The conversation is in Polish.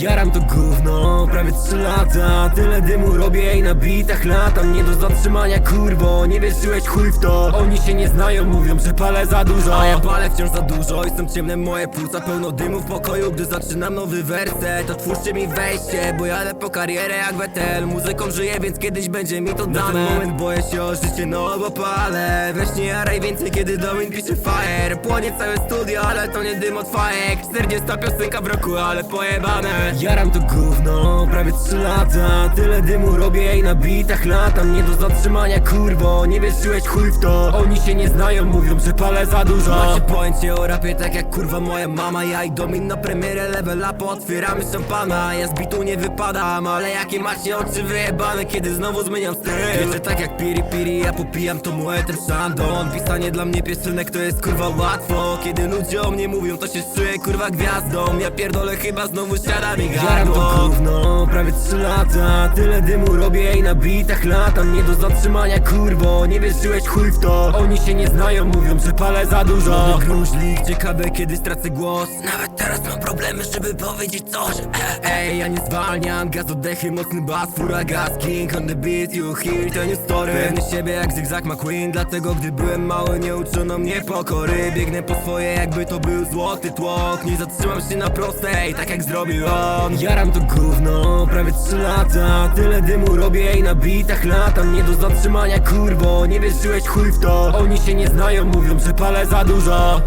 Jaram to gówno, prawie 3 lata. Tyle dymu robię i na bitach latam. Nie do zatrzymania kurwo, nie wierzyłeś chuj w to. Oni się nie znają, mówią, że palę za dużo. A ja palę wciąż za dużo są ciemne moje płuca Pełno dymu w pokoju, gdy zaczynam nowy werset Otwórzcie mi wejście, bo jadę po karierę jak Betel. Muzyką żyję, więc kiedyś będzie mi to dane Na ten moment boję się o życie, no bo palę. Weź nie jaraj więcej, kiedy Domin pisze fire. Płonie całe studio, ale to nie dym od fajek. 40 piosenka w roku, ale pojebane Jaram to gówno, prawie 3 lata. Tyle dymu robię i na bitach latam. Nie do zatrzymania kurwo, nie wierzyłeś chuj w to. Oni się nie znają, mówią, że palę za dużo. Macie pojęcie o rapie tak jak kurwa moja mama. Ja i Domin na premierę level up, otwieramy szampana Ja z bitu nie wypadam, ale jakie macie oczy wyjebane Kiedy znowu zmieniam styl? Wiecie tak jak piri piri, ja popijam to mueter Shandon Pisanie dla mnie piosenek to jest kurwa łatwo. Kiedy ludzie o mnie mówią, to się czuję kurwa gwiazdą. Ja pierdolę chyba znowu siada mi to gówno, prawie 3 lata Tyle dymu robię i na bitach latam. Nie do zatrzymania kurwo, nie wierzyłeś chuj w to. Oni się nie znają, mówią, że palę za dużo. Gruźlik, ciekawe kiedy stracę głos. Nawet teraz mam problemy, żeby powiedzieć coś. Ej, ja nie zwalniam, gaz oddechy, mocny bas, fura gaz. King on the beat, you hear, to nie story. Pewny siebie jak zygzak McQueen Dlatego gdy byłem mały nie uczono mnie pokory. Biegnę po swoje jakby to był złoty tłok. Nie zatrzymam się na prostej, tak jak zrobił on Jaram. To gówno, prawie 3 lata. Tyle dymu robię i na bitach latam. Nie do zatrzymania kurwo, nie wierzyłeś chuj w to. Oni się nie znają, mówią, że palę za dużo